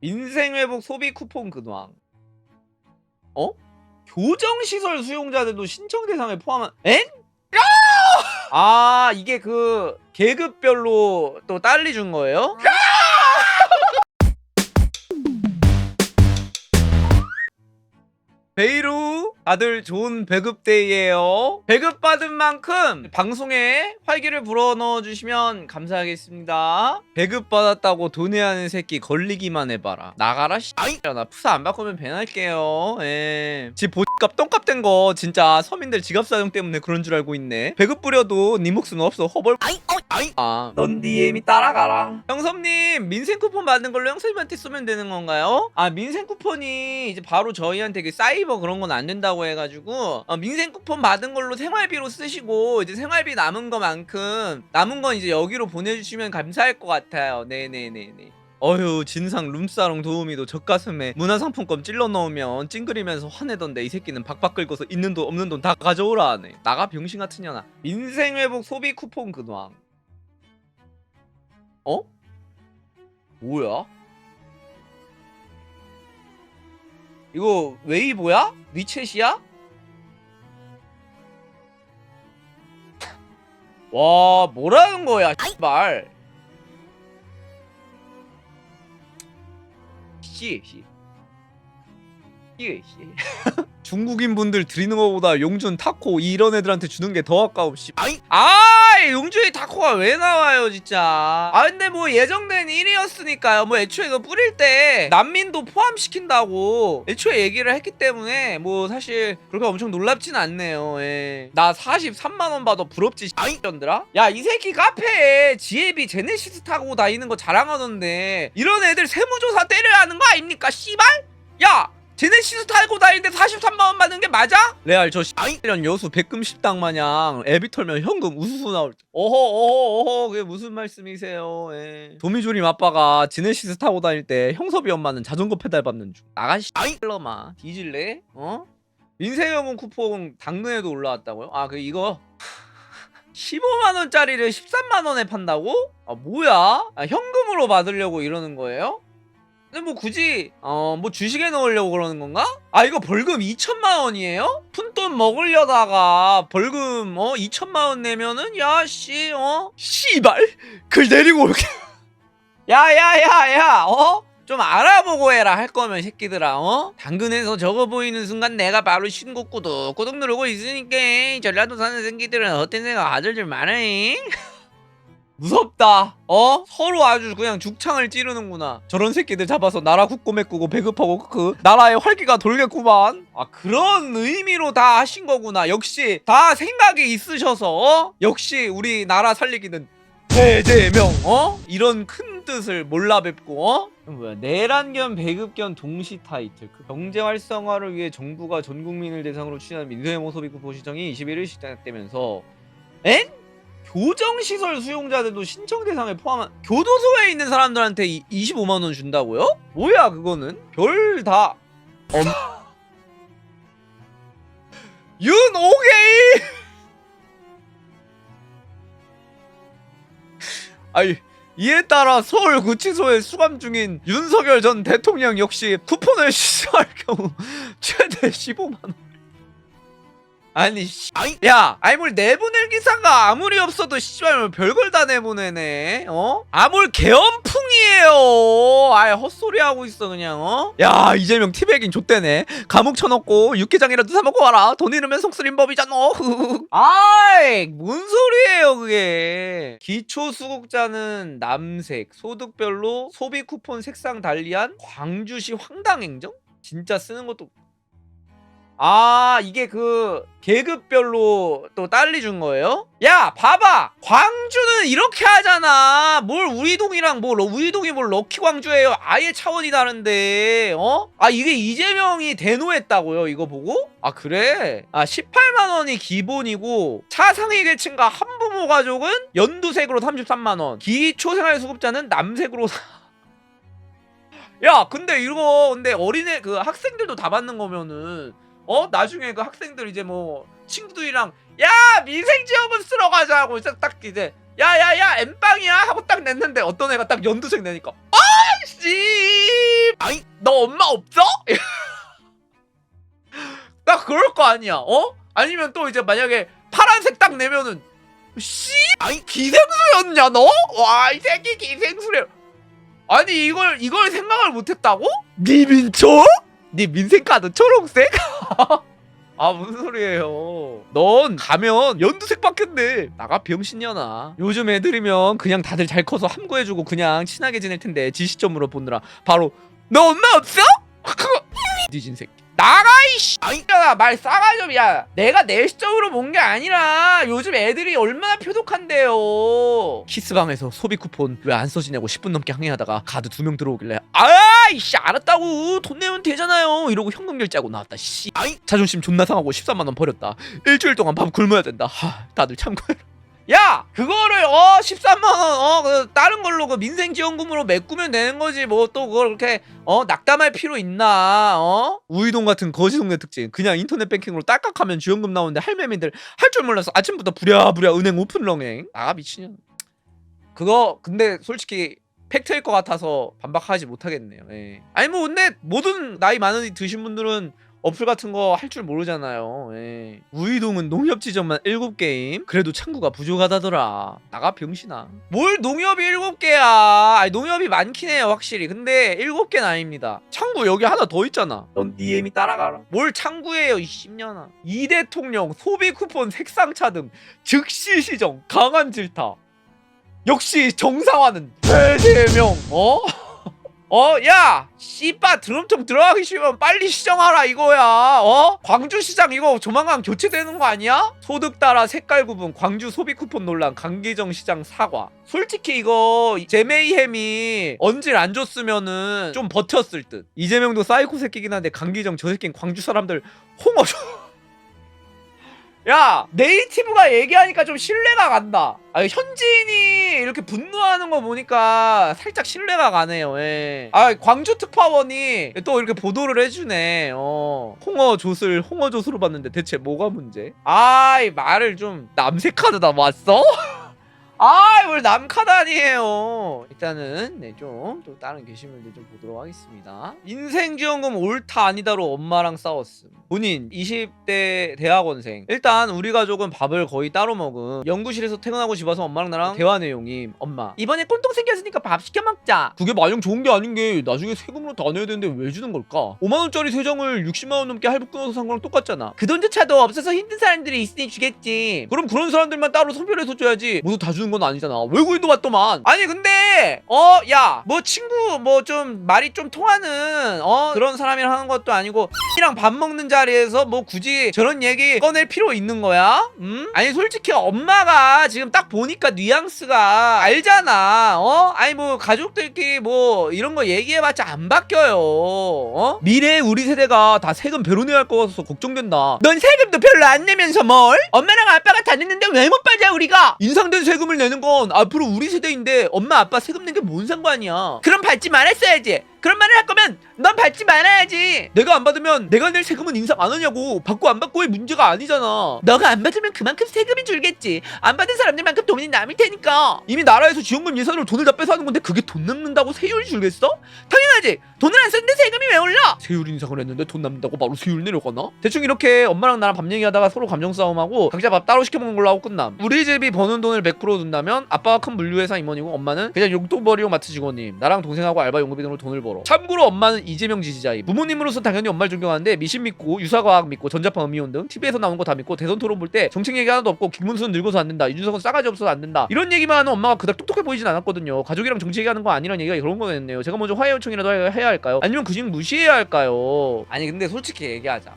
인생회복 소비 쿠폰 근황. 어? 교정시설 수용자들도 신청 대상에 포함한 엥? 아 이게 그 계급별로 또 딸리 준 거예요? 베이루 다들 좋은 배급데이예요. 배급 받은 만큼 방송에 활기를 불어넣어 주시면 감사하겠습니다. 배급 받았다고 돈해하는 새끼 걸리기만 해봐라. 나가라 씨. 나 푸사 안 바꾸면 배날게요. 예. 집 보값 똥값 된 거 진짜 서민들 지갑 사정 때문에 그런 줄 알고 있네. 배급 뿌려도 네 몫은 없어. 허벌. 아, 넌 DM이 따라가라. 형섭님, 민생 쿠폰 받는 걸로 형섭님한테 쏘면 되는 건가요? 아, 민생 쿠폰이 이제 바로 저희한테 그 사이버 그런 건 안 된다고 해가지고, 어, 민생 쿠폰 받은 걸로 생활비로 쓰시고, 이제 생활비 남은 거만큼, 남은 건 이제 여기로 보내주시면 감사할 것 같아요. 네네네네. 어휴 진상 룸사롱 도우미도 젖가슴에 문화상품권 찔러 넣으면 찡그리면서 화내던데 이 새끼는 박박 긁어서 있는 돈 없는 돈 다 가져오라 하네 나가 병신 같은 년아 민생회복 소비 쿠폰 근황 어? 뭐야? 이거 웨이보야? 위챗이야? 와 뭐라는 거야 말 씨, 씨. 씨, 씨. 중국인 분들 드리는 것보다 용준 타코 이런 애들한테 주는 게 더 아까움 씨. 아, 용준이 타코가 왜 나와요, 진짜. 아, 근데 뭐 예정된 일이었으니까요. 뭐 애초에 이거 뿌릴 때 난민도 포함시킨다고 애초에 얘기를 했기 때문에 뭐 사실 그렇게 엄청 놀랍진 않네요. 예. 나 43만 원 받아 부럽지 씨년들아. 야, 이 새끼 카페에 지혜비 제네시스 타고 다니는 거 자랑하던데 이런 애들 세무조사 때려야 하는 거 아닙니까? 씨발? 야, 제네시스 타고 다니는데 43만 원 받는 게 맞아? 레알 저 이런 여수 백금 식당 마냥 애비 털면 현금 우수수 나올 때 어허 어허 어허 그게 무슨 말씀이세요 예. 도미조림 아빠가 제네시스 타고 다닐 때 형섭이 엄마는 자전거 페달 밟는 중 나가시 놈아 뒤질래? 어? 인생영웅 쿠폰 당근에도 올라왔다고요? 아 그 이거 15만 원짜리를 13만 원에 판다고? 아 뭐야? 아, 현금으로 받으려고 이러는 거예요? 근데 뭐 굳이 어 뭐 주식에 넣으려고 그러는 건가? 아 이거 벌금 2천만 원이에요? 푼돈 먹으려다가 벌금 어 2천만 원 내면은 야씨 어 씨발 글 내리고 올게 야야야야 어? 좀 알아보고 해라 할 거면 새끼들아 어? 당근에서 적어 보이는 순간 내가 바로 구독 구독 누르고 있으니까 전라도 사는 새끼들은 어떤 생각 가질 줄 많아잉 무섭다. 어? 서로 아주 그냥 죽창을 찌르는구나. 저런 새끼들 잡아서 나라 국고 메꾸고 배급하고 그 나라의 활기가 돌겠구만. 아 그런 의미로 다 하신 거구나. 역시 다 생각이 있으셔서 어? 역시 우리 나라 살리기는 대제명 어? 이런 큰 뜻을 몰라 뵙고 어? 뭐야 내란견 배급견 동시 타이틀 그 경제 활성화를 위해 정부가 전 국민을 대상으로 추진한 민생의 모소비 쿠폰 시정이 21일 시작되면서 엥? 교정시설 수용자들도 신청 대상에 포함한 교도소에 있는 사람들한테 이, 25만 원 준다고요? 뭐야 그거는? 별다 엄... 윤오게이 아니 이에 따라 서울 구치소에 수감 중인 윤석열 전 대통령 역시 쿠폰을 시사할 경우 최대 15만 원. 아니 씨. 야, 뭘 내보낼 기사가 아무리 없어도 씨발 뭐 별걸 다 내보내네. 어? 아뭘 개엄풍이에요. 아예 헛소리 하고 있어 그냥 어? 야, 이재명 티백인 좆대네. 감옥 쳐놓고 육개장이라도 사 먹고 와라. 돈 잃으면 속쓰린 법이잖아. 아이, 뭔 소리예요 그게. 기초 수급자는 남색, 소득별로 소비 쿠폰 색상 달리한 광주시 황당행정? 진짜 쓰는 것도 아 이게 그 계급별로 또 딸리 준 거예요? 야 봐봐 광주는 이렇게 하잖아 뭘 우리 동이랑 뭐 러- 우리 동이 뭘 럭키 광주예요 아예 차원이 다른데 어? 아 이게 이재명이 대노했다고요 이거 보고? 아 그래? 아 18만원이 기본이고 차상위 계층과 한부모 가족은 연두색으로 33만원 기초생활수급자는 남색으로 야 근데 이거 근데 어린애 그 학생들도 다 받는 거면은 어 나중에 그 학생들 이제 뭐 친구들이랑 야 민생 지원금 쓰러 가자고 이제 딱 이제 야야야 엠빵이야 하고 딱 냈는데 어떤 애가 딱 연두색 내니까 아씨 너 엄마 없어? 나 그럴 거 아니야 어? 아니면 또 이제 만약에 파란색 딱 내면은 씨 아니 기생수였냐 너? 와 이 새끼 기생수래 아니 이걸 이걸 생각을 못했다고? 네 민초? 네 민생 카드 초록색? 아 무슨 소리예요 넌 가면 연두색 바뀌었네 나가 병신년아 요즘 애들이면 그냥 다들 잘 커서 함구해주고 그냥 친하게 지낼 텐데 지시점으로 보느라 바로 너 엄마 없어? 뒤진 새끼. 나가 이씨! 아니까 말 싸가 좀 야 내가 내 시점으로 본 게 아니라 요즘 애들이 얼마나 표독한데요. 키스방에서 소비 쿠폰 왜 안 써지냐고 10분 넘게 항의하다가 가드 두 명 들어오길래 아 이씨 알았다고. 돈 내면 되잖아요. 이러고 현금 결제하고 나왔다 씨. 아이. 자존심 존나 상하고 13만 원 버렸다. 일주일 동안 밥 굶어야 된다. 하 다들 참고해라 야 그거를 어 13만 원어그 다른 걸로 그 민생지원금으로 메꾸면 되는 거지. 뭐 또 그걸 그렇게 어 낙담할 필요 있나 어? 우이동 같은 거지 동네 특징. 그냥 인터넷 뱅킹으로 딸깍하면 지원금 나오는데 할매미들 할 줄 몰라서 아침부터 부랴부랴 은행 오픈런행. 아 미친년. 그거 근데 솔직히 팩트일 것 같아서 반박하지 못하겠네요. 예. 아니 뭐 근데 모든 나이 많은 드신 분들은 어플 같은 거 할 줄 모르잖아요. 예. 우이동은 농협 지점만 7게임. 그래도 창구가 부족하다더라. 나가 병신아. 뭘 농협이 7개야. 아니 농협이 많긴 해요, 확실히. 근데 7개는 아닙니다. 창구 여기 하나 더 있잖아. 넌 DM이 따라가라. 뭘 창구예요, 이 10년아. 이 대통령 소비 쿠폰 색상 차 등 즉시 시정 강한 질타. 역시 정상화는 대대명. 어? 어, 야, 씨바 드럼통 들어가기 싫으면 빨리 시정하라 이거야. 어? 광주 시장 이거 조만간 교체되는 거 아니야? 소득 따라 색깔 구분, 광주 소비 쿠폰 논란, 강기정 시장 사과. 솔직히 이거 제메이햄이 언질 안 줬으면은 좀 버텼을 듯. 이재명도 사이코 새끼긴 한데 강기정 저 새끼는 광주 사람들 홍어 줘. 야 네이티브가 얘기하니까 좀 신뢰가 간다 아 현지인이 이렇게 분노하는 거 보니까 살짝 신뢰가 가네요 예. 아 광주 특파원이 또 이렇게 보도를 해주네 어 홍어 조슬 홍어 조스로 봤는데 대체 뭐가 문제 아이 말을 좀 남색하다 왔어? 아, 왜 남카드 아니에요? 일단은 네 좀또 다른 게시물들 좀 보도록 하겠습니다. 인생 지원금 옳다 아니다로 엄마랑 싸웠음. 본인 20대 대학원생. 일단 우리 가족은 밥을 거의 따로 먹음. 연구실에서 퇴근하고 집 와서 엄마랑 나랑 대화 내용임. 엄마. 이번에 꼴통 생겼으니까 밥 시켜 먹자. 그게 마냥 좋은 게 아닌 게 나중에 세금으로 다 내야 되는데 왜 주는 걸까? 5만 원짜리 세 장을 60만 원 넘게 할부 끊어서 산 거랑 똑같잖아. 그 돈조차도 없어서 힘든 사람들이 있으니 주겠지. 그럼 그런 사람들만 따로 선별해서 줘야지. 모두 다 주는 건 아니잖아. 외국인도 왔더만. 아니 근데 어 야 뭐 친구 뭐 좀 말이 좀 통하는 어 그런 사람이랑 하는 것도 아니고 이랑 밥 먹는 자리에서 뭐 굳이 저런 얘기 꺼낼 필요 있는 거야? 음? 아니 솔직히 엄마가 지금 딱 보니까 뉘앙스가 알잖아. 어? 아니 뭐 가족들끼리 뭐 이런 거 얘기해봤자 안 바뀌어요. 어? 미래 우리 세대가 다 세금 배로 내야 할 것 같아서 걱정된다. 넌 세금도 별로 안 내면서 뭘? 엄마랑 아빠가 다 냈는데 왜 못 받아 우리가? 인상된 세금을 내는 건 앞으로 우리 세대인데 엄마 아빠 세금 낸 게 뭔 상관이야? 그럼 받지 말았어야지. 그런 말을 할 거면 넌 받지 말아야지. 내가 안 받으면 내가 낼 세금은 인상 안 하냐고. 받고 안 받고의 문제가 아니잖아. 너가 안 받으면 그만큼 세금이 줄겠지. 안 받은 사람들만큼 돈이 남을 테니까. 이미 나라에서 지원금 예산으로 돈을 다 뺏어가는 건데 그게 돈 남는다고 세율 줄겠어? 당연하지. 돈을 안 썼는데 세금이 왜 올라? 세율 인상을 했는데 돈 남는다고 바로 세율 내려가나? 대충 이렇게 엄마랑 나랑 밥 얘기하다가 서로 감정 싸움하고 각자 밥 따로 시켜 먹는 걸로 하고 끝남. 우리 집이 버는 돈을 100% 둔다면 아빠가 큰 물류회사 임원이고 엄마는 그냥 용돈벌이용 마트 직원님. 나랑 동생하고 알바 용급비 등으로 돈을 벌어. 참고로 엄마는 이재명 지지자임. 부모님으로서 당연히 엄마를 존경하는데 미신 믿고 유사과학 믿고 전자파 음이온 등 TV에서 나온 거 다 믿고 대선 토론 볼 때 정책 얘기 하나도 없고 김문수는 늙어서 안 된다. 이준석은 싸가지 없어서 안 된다. 이런 얘기만 하는 엄마가 그닥 똑똑해 보이진 않았거든요. 가족이랑 정치 얘기하는 거 아니란 얘기가 그런 거였네요. 제가 먼저 화해 요청이라도 해- 해야 할까요? 아니면 그냥 무시해야 할까요? 아니 근데 솔직히 얘기하자.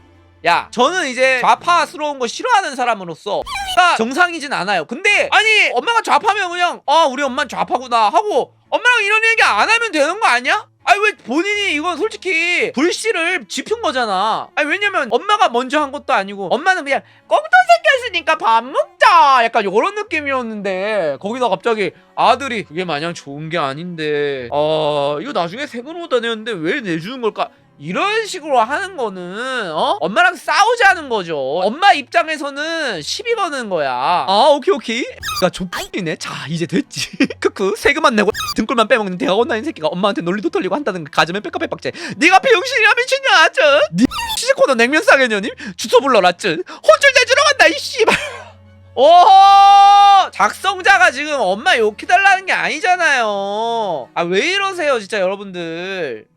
야, 저는 이제 좌파스러운 거 싫어하는 사람으로서 가 정상이진 않아요. 근데 아니 엄마가 좌파면 그냥 아 우리 엄마는 좌파구나 하고 엄마랑 이런 얘기 안 하면 되는 거 아니야? 아니 왜 본인이 이건 솔직히 불씨를 짚은 거잖아. 아니 왜냐면 엄마가 먼저 한 것도 아니고 엄마는 그냥 꽁돈 생겼으니까 밥 먹자 약간 이런 느낌이었는데 거기다 갑자기 아들이 그게 마냥 좋은 게 아닌데 아 이거 나중에 세금으로 다 내는데 왜 내주는 걸까? 이런 식으로 하는 거는 어? 엄마랑 싸우자는 거죠. 엄마 입장에서는 시비 거는 거야. 아 오케이 오케이. 나 족이네. 자 이제 됐지. 크크 세금만 내고 등골만 빼먹는 대학 온라인 새끼가 엄마한테 논리도 털리고 한다는 그 가슴에 빽까빽 박제. 네가 병신이야 미친냐 쯧. 네 시즈코너 냉면 싸게녀님 주소 불러라 쯧. 혼쭐 내주러 간다 이 씨발. 오호! 작성자가 지금 엄마 욕해달라는 게 아니잖아요. 아, 왜 이러세요, 진짜 여러분들.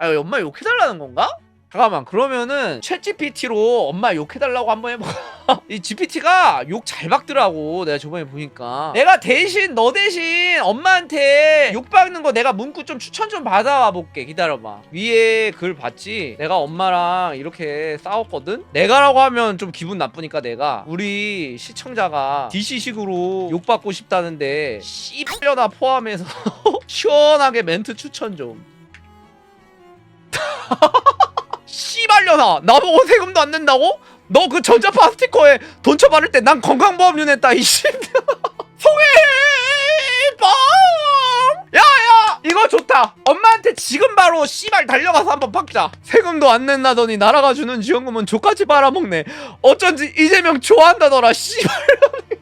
아, 엄마 욕해달라는 건가? 잠깐만, 그러면은, 챗 GPT로 엄마 욕해달라고 한번 해봐. 이 GPT가 욕 잘 박더라고, 내가 저번에 보니까. 내가 대신, 너 대신 엄마한테 욕 박는 거 내가 문구 좀 추천 좀 받아와 볼게. 기다려봐. 위에 글 봤지? 내가 엄마랑 이렇게 싸웠거든? 내가라고 하면 좀 기분 나쁘니까 내가. 우리 시청자가 DC식으로 욕 받고 싶다는데, 씨발려나 포함해서 시원하게 멘트 추천 좀. 씨발려나 나보고 세금도 안 낸다고? 너 그 전자파 스티커에 돈 쳐바를 때 난 건강보험료 냈다 이씨. 송해범 야야! 이거 좋다. 엄마한테 지금 바로 씨발 달려가서 한번 박자. 세금도 안 낸다더니 나라가 주는 지원금은 족같이 빨아먹네. 어쩐지 이재명 좋아한다더라 씨발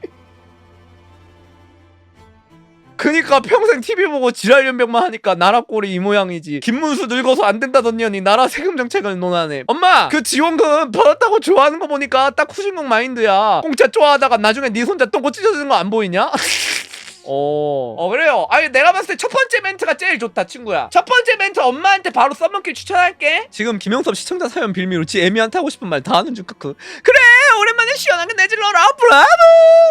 그니까 평생 TV 보고 지랄 연병만 하니까 나라 꼴이 이 모양이지. 김문수 늙어서 안 된다던 년이 나라 세금 정책을 논하네. 엄마! 그 지원금 받았다고 좋아하는 거 보니까 딱 후진국 마인드야. 공짜 좋아하다가 나중에 네 손자 똥꼬 찢어지는 거 안 보이냐? 어. 어 그래요. 아니 내가 봤을 때 첫 번째 멘트가 제일 좋다 친구야. 첫 번째 멘트 엄마한테 바로 써먹길 추천할게. 지금 김영섭 시청자 사연 빌미로 지 애미한테 하고 싶은 말 다 하는 중 크크. 그래 오랜만에 시원하게 내질러라 브라보.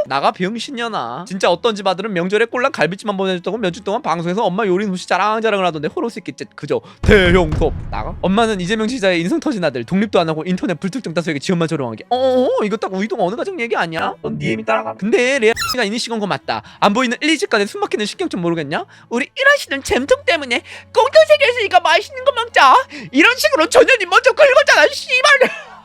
나가 병신년아. 진짜 어떤 집 아들은 명절에 꼴랑 갈비찜만 보내줬다고 몇 주 동안 방송에서 엄마 요리 솜씨 자랑자랑을 하던데 호로 새끼 째 그저 대형섭 나가. 엄마는 이재명 지자의 인성 터진 아들 독립도 안 하고 인터넷 불특정 다수에게 지원만 조롱한 게. 어 이거 딱 우이동 어느 가정 얘기 아니야? 넌 니엠이 따라가. 근데 레아가 이니시건 거 맞다. 안 보이는 1, 2집간에 숨막히는 신경 좀 모르겠냐? 우리 일하시는 잼통 때문에 공동세계에서 이거 맛있는 거 먹자. 이런 식으로 전현이 먼저 긁었잖아. 씨발.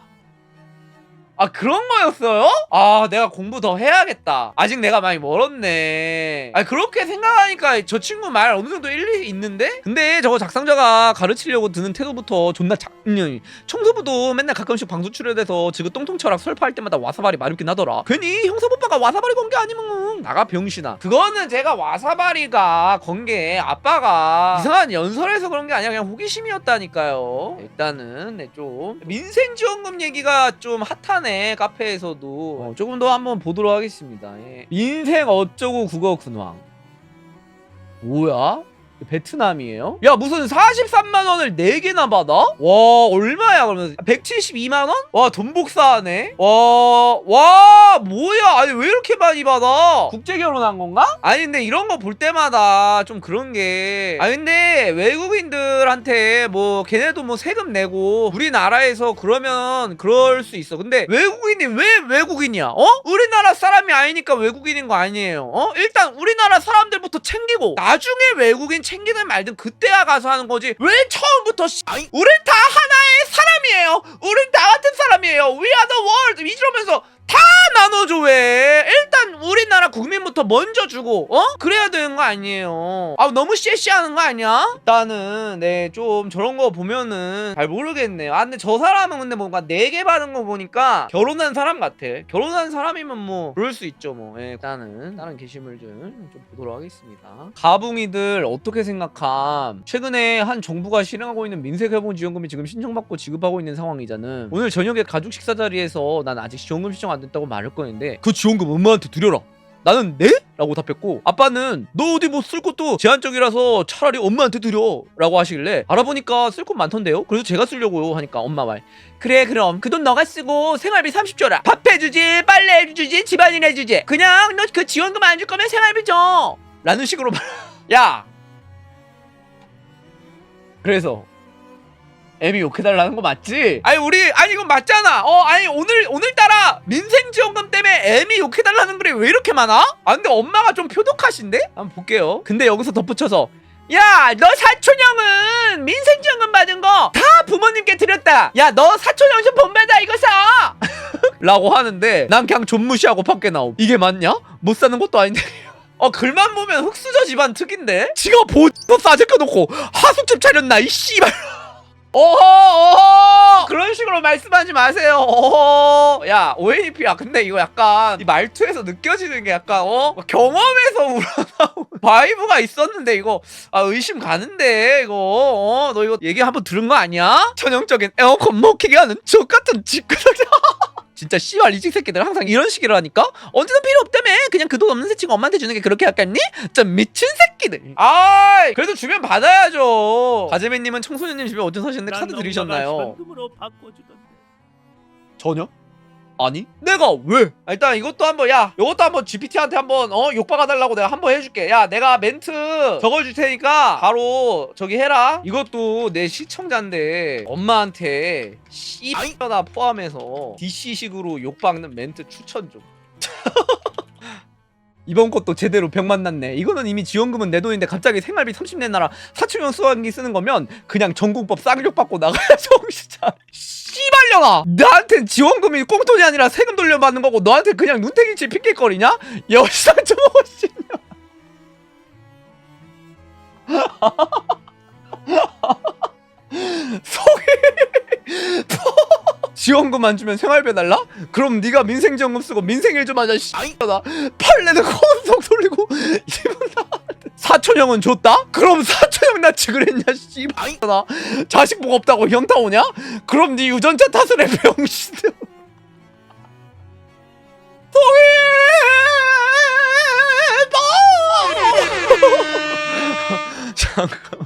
아 그런 거였어요? 아 내가 공부 더 해야겠다. 아직 내가 많이 멀었네. 아 그렇게 생각하니까 저 친구 말 어느 정도 일리 있는데? 근데 저거 작성자가 가르치려고 드는 태도부터 존나 작년이 청소부도 맨날 가끔씩 방송 출연해서 지금 똥통철학 설파할 때마다 와사바리 마렵긴 하더라. 괜히 형섭 오빠가 와사바리 건게 아니면 나가 병신아. 그거는 제가 와사바리가 건 게 아빠가 이상한 연설에서 그런 게 아니라 그냥 호기심이었다니까요. 일단은 네, 좀 민생지원금 얘기가 좀 핫하네 카페에서도 어, 조금 더 한번 보도록 하겠습니다 예. 인생 어쩌고 국어 근황 뭐야? 베트남이에요? 야 무슨 43만 원을 4개나 받아? 와 얼마야 그러면 172만 원? 와 돈 복사하네 와, 와 뭐야 아니 왜 이렇게 많이 받아? 국제 결혼한 건가? 아니 근데 이런 거 볼 때마다 좀 그런 게 아니 근데 외국인들한테 뭐 걔네도 뭐 세금 내고 우리나라에서 그러면 그럴 수 있어 근데 외국인이 왜 외국인이야? 어? 우리나라 사람이 아니니까 외국인인 거 아니에요 어? 일단 우리나라 사람들부터 챙기고 나중에 외국인 챙 기든 말든 그때야 가서 하는 거지. 왜 처음부터 씨, 우린 다 하나의 사람이에요. 우린 다 같은 사람이에요. We are the world. 이러면서 다 나눠줘 왜? 일단 우리나라 국민부터 먼저 주고 어? 그래야 되는 거 아니에요. 아 너무 쎄쎄하는 거 아니야? 일단은 네좀 저런 거 보면은 잘 모르겠네요. 아 근데 저 사람은 근데 뭔가 네개 받은 거 보니까 결혼한 사람 같아. 결혼한 사람이면 뭐 그럴 수 있죠 뭐. 예, 일단은 다른 게시물 좀, 좀 보도록 하겠습니다. 가붕이들 어떻게 생각함? 최근에 한 정부가 실행하고 있는 민생회복 지원금이 지금 신청받고 지급하고 있는 상황이잖아 오늘 저녁에 가족 식사 자리에서 난 아직 지원금 신청 안 됐다고 말할 거였는데 그 지원금 엄마한테 드려라. 나는 네? 라고 답했고 아빠는 너 어디 뭐 쓸 것도 제한적이라서 차라리 엄마한테 드려 라고 하시길래 알아보니까 쓸 것 많던데요? 그래서 제가 쓰려고요 하니까 엄마 말. 그래 그럼 그 돈 너가 쓰고 생활비 30 줘라. 밥 해주지 빨래 해주지 집안일 해주지. 그냥 너 그 지원금 안 줄 거면 생활비 줘. 라는 식으로 말 야! 그래서 애미 욕해달라는 거 맞지? 아니 우리 아니 이건 맞잖아. 어 아니 오늘 오늘따라 민생 지원금 때문에 애미 욕해달라는 글이 왜 이렇게 많아? 아 근데 엄마가 좀 표독하신데? 한번 볼게요. 근데 여기서 덧붙여서. 야 너 사촌형은 민생지원금 받은 거 다 부모님께 드렸다. 야 너 사촌형 좀 본받아 이거 사! 라고 하는데 난 그냥 존무시하고 밖에 나옴. 이게 맞냐? 못 사는 것도 아닌데. 어 글만 보면 흑수저 집안 특인데? 지가 보도 싸제껴놓고 하숙집 차렸나 이 씨발 어허 어허! 그런 식으로 말씀하지 마세요. 어허! 야 ONP야. 근데 이거 약간 이 말투에서 느껴지는 게 약간 어? 경험에서 우러나온 바이브가 있었는데 이거 아 의심 가는데 이거 어 너 이거 얘기 한번 들은 거 아니야? 전형적인 에어컨 먹히게 하는 족 같은 집구석 진짜 씨발 이직 새끼들 항상 이런 식으로 하니까? 언제든 필요 없다며. 그냥 그 돈 없는 새치가 엄마한테 주는 게 그렇게 아깝니? 좀 미친 새끼들. 아 그래도 주면 받아야죠. 가재맨님은 청소년님 집에 어떤 사시 는데 카드? 현금으로 바꿔주던데. 전혀? 아니? 내가 왜? 아, 일단 이것도 한번 야 이것도 한번 GPT한테 한번 어 욕박아달라고 내가 한번 해줄게 야 내가 멘트 적어줄 테니까 바로 저기 해라 이것도 내 시청자인데 엄마한테 씨X나 포함해서 DC식으로 욕박는 멘트 추천 좀 이번 것도 제대로 병 만났네. 이거는 이미 지원금은 내 돈인데 갑자기 생활비 30 내놔라 사촌형 수학기 쓰는 거면 그냥 전공법 쌍욕 받고 나가야 정신 차려 씨발려나 나한텐 지원금이 꽁돈이 아니라 세금 돌려받는 거고 너한테 그냥 눈탱이치 핑계거리냐? 여시장 좀 오시냐 속이 지원금 안 주면 생활비 달라? 그럼 네가 민생지원금 쓰고 민생일 좀 하자 씨나 팔레는 코속 돌리고 이분 나 사촌형은 줬다? 그럼 사촌형 나치 그랬냐 씨발나 자식 복 없다고 현타 오냐? 그럼 네 유전자 탓을 해 병신들 송이 잠깐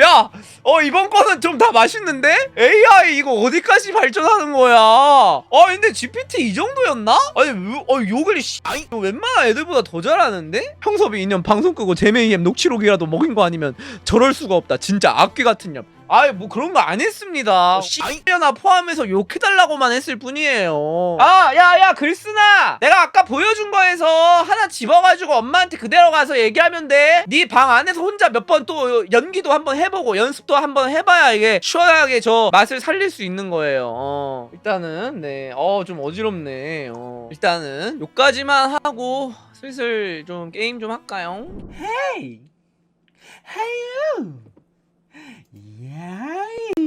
야, 어 이번 거는 좀 다 맛있는데? AI 이거 어디까지 발전하는 거야? 아 근데 GPT 이 정도였나? 아니 왜- 어 요글이 씨, 아니 이거 웬만한 애들보다 더 잘하는데? 형섭이 2년 방송 끄고 제메이엠 녹취록이라도 먹인 거 아니면 저럴 수가 없다. 진짜 악귀 같은 년. 아이 뭐 그런 거 안 했습니다. 씨년아 포함해서 욕해달라고만 했을 뿐이에요. 아, 야, 야, 글쓰나. 내가 아까 보여준 거에서 하나 집어가지고 엄마한테 그대로 가서 얘기하면 돼. 네 방 안에서 혼자 몇 번 또 연기도 한번 해보고 연습도 한번 해봐야 이게 시원하게 저 맛을 살릴 수 있는 거예요. 어. 일단은 네, 어 좀 어지럽네. 어. 일단은 요까지만 하고 슬슬 좀 게임 좀 할까요? Hey, hey you. Yay!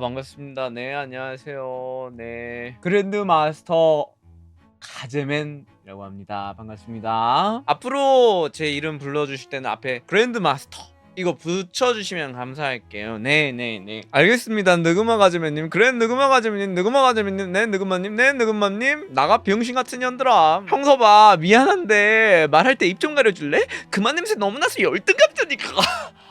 반갑습니다. 네, 안녕하세요. 네. 그랜드 마스터 가제맨이라고 합니다. 반갑습니다. 앞으로 제 이름 불러주실 때는 앞에 그랜드 마스터. 이거 붙여주시면 감사할게요. 네, 네, 네. 알겠습니다. 느그마 가제맨님. 그래, 느그마 가제맨님. 느그마 가제맨님. 네, 느그마님. 네, 느그마님. 나가 병신 같은 년들아. 형서봐. 미안한데 말할 때 입 좀 가려줄래? 그만 냄새 너무 나서 열등감자니까.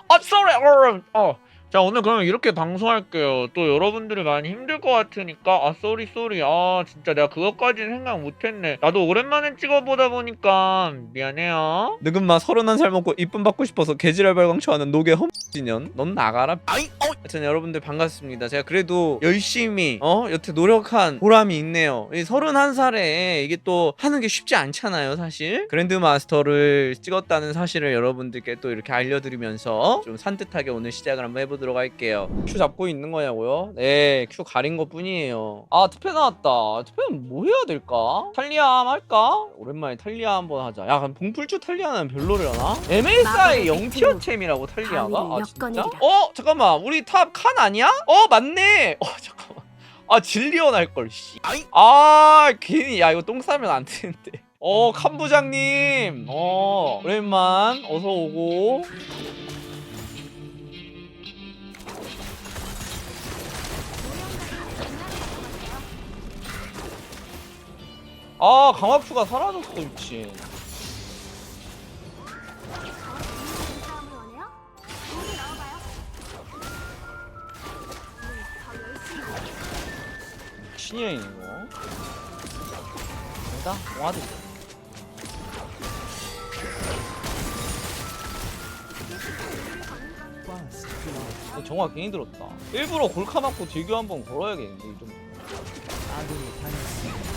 아, sorry. 어, 어. 자 오늘 그러면 이렇게 방송할게요. 또 여러분들이 많이 힘들 것 같으니까 아 쏘리 쏘리. 아 진짜 내가 그것까지는 생각 못했네. 나도 오랜만에 찍어보다 보니까 미안해요. 느금마 서른한 살 먹고 이쁨 받고 싶어서 개지랄 발광초하는 노개 험진년. 넌 나가라. 아이 어. 하여튼 여러분들 반갑습니다. 제가 그래도 열심히 어 여태 노력한 보람이 있네요. 이 서른한 살에 이게 또 하는 게 쉽지 않잖아요 사실. 그랜드 마스터를 찍었다는 사실을 여러분들께 또 이렇게 알려드리면서 좀 산뜻하게 오늘 시작을 한번 해보도록 할게요 큐 잡고 있는 거냐고요? 네 큐 가린 것 뿐이에요 아 특패 나왔다 특패는 뭐 해야 될까? 탈리암 할까? 오랜만에 탈리아 한번 하자 야 그럼 봉풀주 탈리아는 별로려나? MSI 0티어 챔이라고 탈리아가? 아 진짜? 어 잠깐만 우리 탑 칸 아니야? 어 맞네 어 잠깐만 아 진리언 할걸 씨. 아 괜히 야 이거 똥 싸면 안 되는데 어 칸 부장님 어 오랜만 어서 오고 아 강압추가 사라졌어 미친. 신이야 이거. 일단 와드 어, 정화 괜히 들었다. 일부러 골카 맞고 딜교 한번 걸어야겠는데 좀 아군이 당했습니다.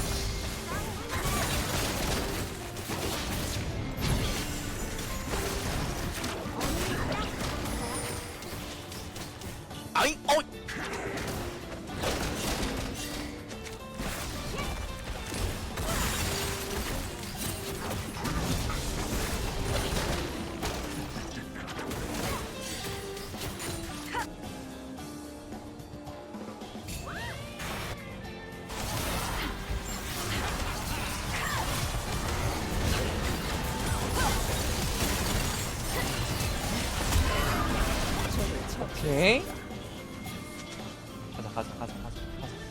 오케이. 가자 가자 가자 가자 가자.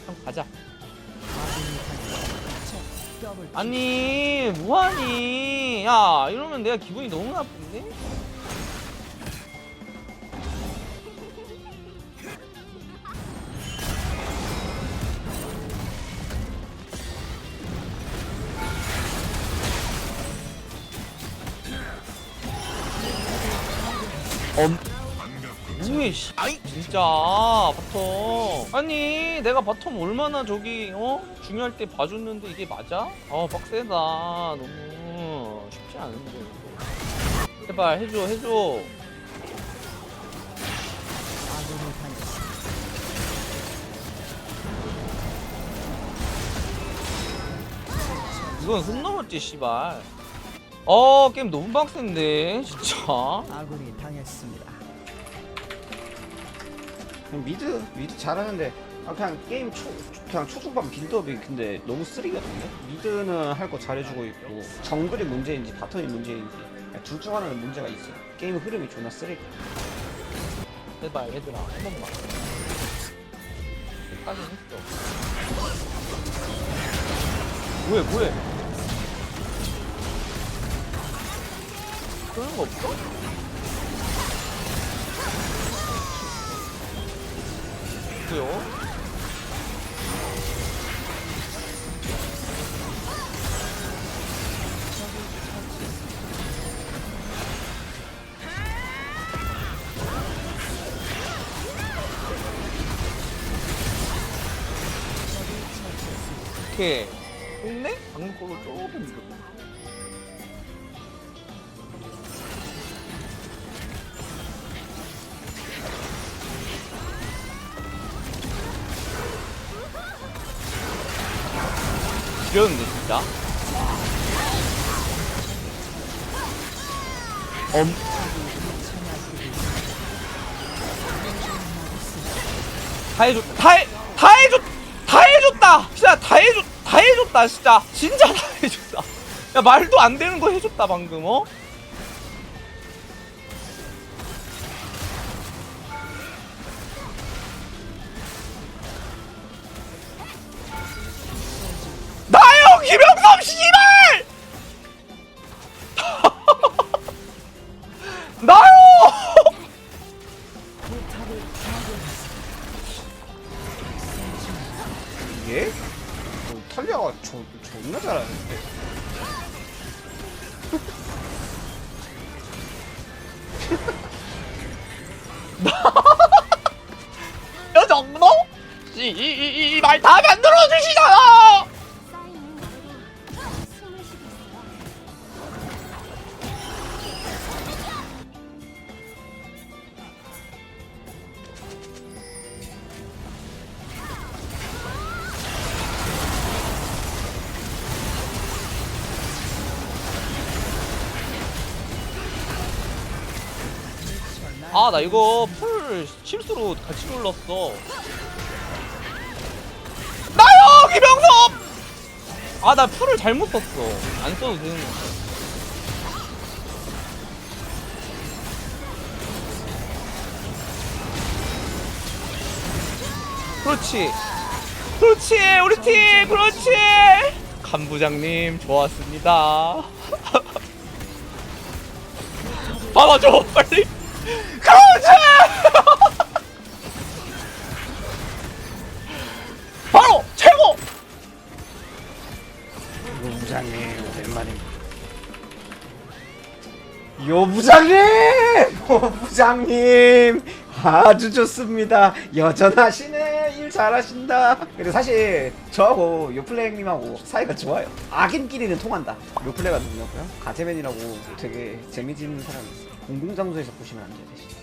형 가자. 아니 뭐하니? 야 이러면 내가 기분이 너무 나쁜 진짜 바텀 아니 내가 바텀 얼마나 저기 어 중요할 때 봐줬는데 이게 맞아? 아 빡세다 너무 쉽지 않은데 이거. 제발 해줘 해줘. 이건 손 넘었지 씨발 어 게임 너무 빡센데 진짜 아군이 당했습니다. 미드 미드 잘하는데 아 그냥 게임 초 그냥 초중반 빌드업이 근데 너무 쓰레기 같은데 미드는 할 거 잘해주고 있고 정글이 문제인지 바텀이 문제인지 둘 중 하나는 문제가 있어 게임 흐름이 존나 쓰레기 제발 얘들아. 한 번만. 여기까지 했어. 뭐해 뭐해? 그런 거 없어? 뭐요? 오케이 했네? 방금 걸로 조금 이러는데 진짜 엄. 다 해줬 다 해, 다 해줬 다 해줬다! 진짜 다 해줬 다 해줬다 진짜. 진짜 다 해줬다. 야 말도 안 되는 거 해줬다 방금 어 아 나 이거 풀 실수로 같이 눌렀어. 나요 김영섭. 아 나 풀을 잘못 썼어. 안 써도 되는 거. 그렇지. 그렇지 우리 팀 그렇지. 간 부장님 좋았습니다. 받아줘 빨리. 그렇지! 바로 최고! 부장님 오랜만입니다. 요 부장님! 오 부장님! 아주 좋습니다. 여전하시네. 일 잘하신다. 근데 사실 저하고 요플레이님하고 사이가 좋아요. 악인끼리는 통한다. 요플레가 누구냐고요? 가재맨이라고 되게 재미있는 사람이 있어요. 공공장소에서 보시면 안 돼요. 대신.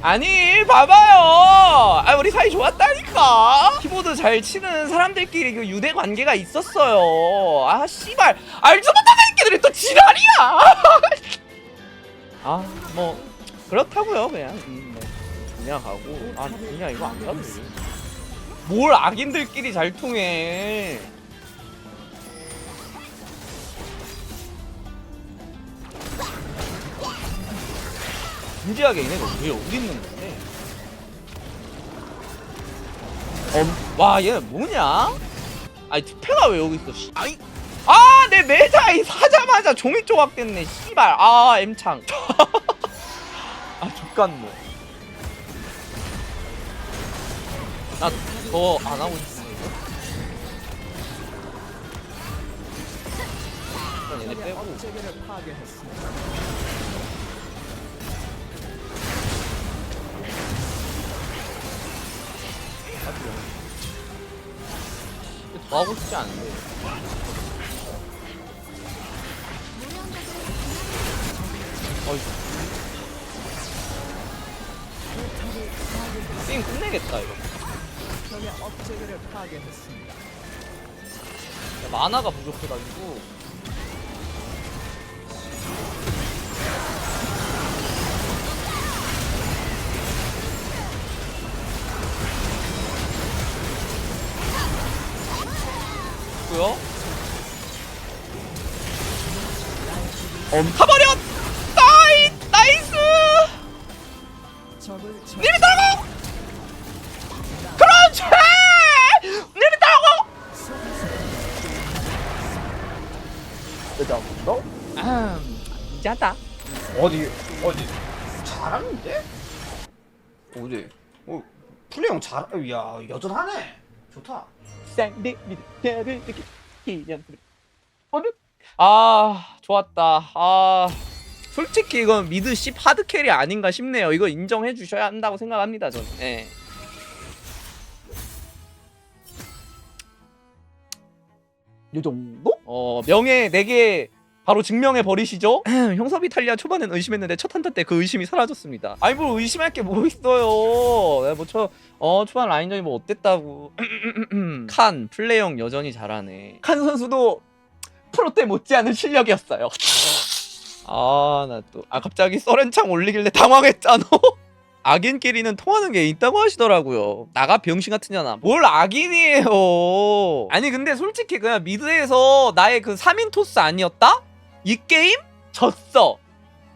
아니 봐봐요. 아 우리 사이 좋았다니까. 키보드 잘 치는 사람들끼리 그 유대 관계가 있었어요. 아 씨발. 알지 못하는 새끼들이 또 지랄이야. 아 뭐 그렇다고요 그냥. 음, 뭐 그냥 가고. 아 그냥 이거 안 가도 돼뭘 악인들끼리 잘 통해 진지하게 얘네가 왜 어디 있는 건데? 엄, 와, 얘 뭐냐? 아니, 투표가 왜 여기 있어, 씨. 아니, 아, 내 매자 이 사자마자 종이 조각 됐네, 씨발. 아, M창. 아, 족같네. 나더 안 하고 있어, 일단 얘네 빼고. 업체계를 파괴했습니다. 더 하고 싶지 않은데. 어이. 게임 끝내겠다 이거. 적의 업체계를 파괴했습니다. 만화가 부족해가지고. 엄타버렸! 나이! 나이스! 님이 따라고! 그렇지! 님이 따라고! 너? 아, 한다. 어디 어디 잘하는데? 어디? 어 플레이 잘. 야 여전하네. 좋다. 아 좋았다. 아 솔직히 이건 미드 10 하드 캐리 아닌가 싶네요. 이거 인정해 주셔야 한다고 생각합니다 저는. 예. 요 정도? 어 명예 4개 바로 증명해 버리시죠. 형섭 이탈리아 초반엔 의심했는데 첫 한타 때 그 의심이 사라졌습니다. 아니 뭘 의심할 게 뭐 있어요? 내가 뭐저 어 초반 라인전이 뭐 어땠다고. 칸 플레이형 여전히 잘하네. 칸 선수도 프로 때 못지않은 실력이었어요. 아 나 또 아 갑자기 썰렌창 올리길래 당황했잖아. 악인끼리는 통하는 게 있다고 하시더라고요. 나가 병신 같은 년아. 뭘 악인이에요. 아니 근데 솔직히 그냥 미드에서 나의 그 3인 토스 아니었다? 이 게임? 졌어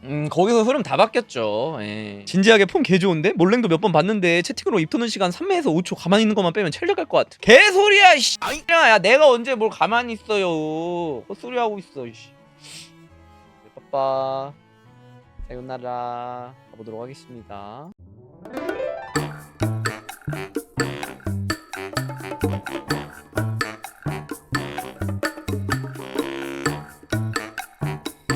음 거기서 흐름 다 바뀌었죠. 예. 진지하게 폼 개 좋은데? 몰랭도 몇 번 봤는데 채팅으로 입 터는 시간 3회에서 5초 가만히 있는 것만 빼면 체력할 것 같아. 개소리야 씨. 아니야 야 내가 언제 뭘 가만히 있어요. 헛소리 하고 있어 씨. 빠빠. 사요나라. 가보도록 하겠습니다